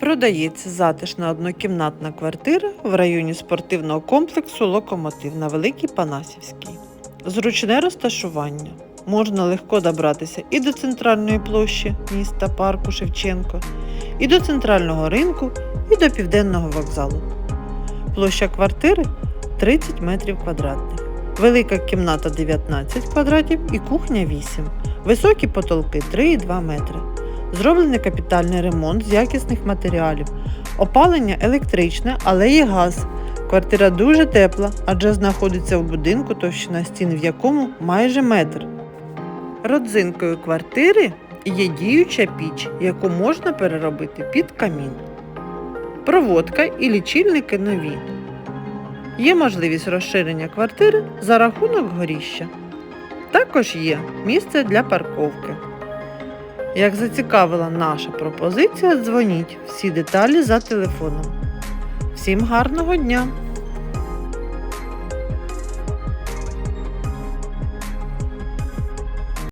Продається затишна однокімнатна квартира в районі спортивного комплексу Локомотив на Великій Панасівській. Зручне розташування. Можна легко добратися і до центральної площі міста парку Шевченко, і до центрального ринку, і до південного вокзалу. Площа квартири 30 метрів квадратних. Велика кімната 19 квадратів і кухня 8. Високі потолки 3,2 метри. Зроблений капітальний ремонт з якісних матеріалів. Опалення електричне, але є газ. Квартира дуже тепла, адже знаходиться в будинку, товщина стін в якому майже метр. Родзинкою квартири є діюча піч, яку можна переробити під камін. Проводка і лічильники нові. Є можливість розширення квартири за рахунок горіща. Також є місце для парковки. Як зацікавила наша пропозиція, дзвоніть всі деталі за телефоном. Всім гарного дня!